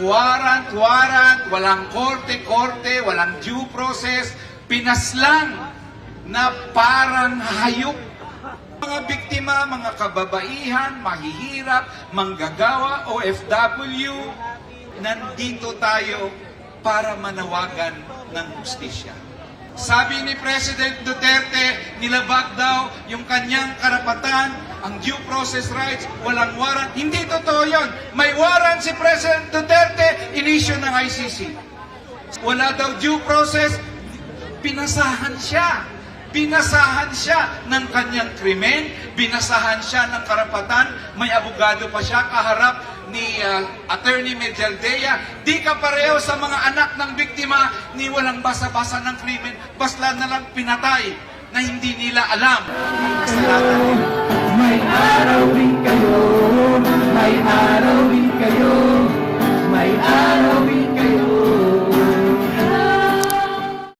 walang warrant, warrant, walang korte-korte, walang due process, pinaslang na parang hayop. Mga biktima, mga kababaihan, mahihirap, manggagawa, OFW, nandito tayo para manawagan ng justisya. Sabi ni President Duterte, nilabag daw yung kanyang karapatan, ang due process rights, walang warrant. Hindi totoo yon. May warrant si President Duterte, inisyo ng ICC. Wala daw due process, pinasahan siya. Pinasahan siya ng kanyang krimen, binasahan siya ng karapatan, may abogado pa siya kaharap ni uh, Attorney Medialdea. Di ka pareho sa mga anak ng biktima ni walang basa-basa ng krimen, basla na lang pinatay na hindi nila alam ang kasalanan. May araw